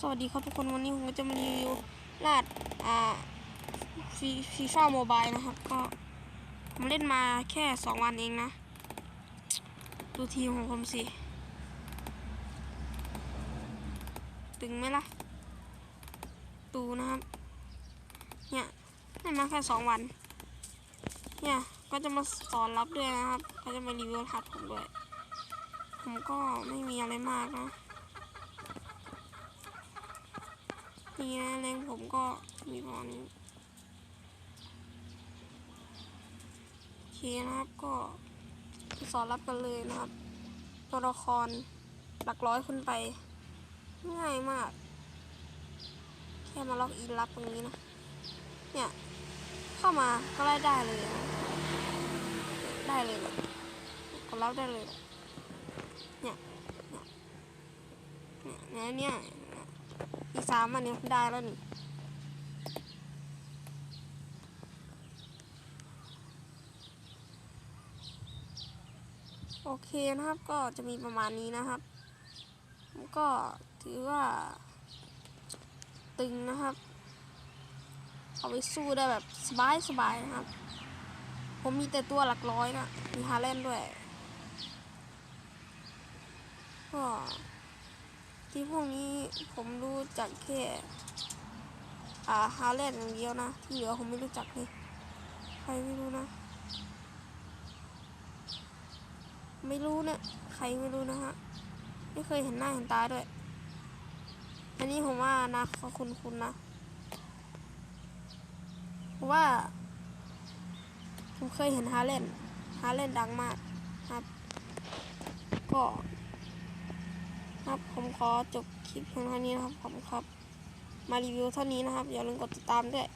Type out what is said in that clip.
สวัสดีครับทุกคนวันนี้ผมจะมารีวิวลาดอ่าฟีฟีฟ่าโมบายนะครับ ก็ผมเล่นมาแค่สองวันเองนะ ดูทีมของผมสิ ตึงไหมล่ะ ดูนะครับ เนี่ยเล่นมาแค่สองวัน เนี่ย ก็จะมาสอนรับด้วยนะครับ ก็จะมารีวิวรหัสผมด้วย ผมก็ไม่มีอะไรมากนะ นี่นะแรงผมก็มีประมาณนี้โอเคนะครับก็สอนรับกันเลยนะครับ ตัวละครหลักร้อยขึ้นไป ง่ายมาก แค่มาล็อกอินรับตรงนี้นะ เนี่ย เข้ามาก็ไล่ได้เลยนะได้เลยแบบกดรับได้เลยเนี่ยเนี่ยเนี่ยเนี่ย อีกสามอันนี้ได้แล้วนี่โอเคนะครับก็จะมีประมาณนี้นะครับก็ถือว่าตึงนะครับ เอาไปสู้ได้แบบสบายสบายๆนะครับ ผมมีแต่ตัวหลักร้อยนะมีฮาเลนด้วยก็ ที่พวกนี้ผมรู้จักแค่อ่าฮาเลนอย่างเดียวนะ ที่เหลือผมไม่รู้จักเลยใครไม่รู้นะ ไม่รู้เนี่ยใครไม่รู้นะฮะไม่เคยเห็นหน้าเห็นตาด้วย อันนี้ผมว่านะเขาคุณคุณนะเพราะว่า ผมเคยเห็นฮาเลนฮาเลนดังมากครับ ก็ ครับผมขอจบคลิปเพียงเท่านี้นะครับผมครับ มารีวิวเท่านี้นะครับอย่าลืมกดติดตามด้วย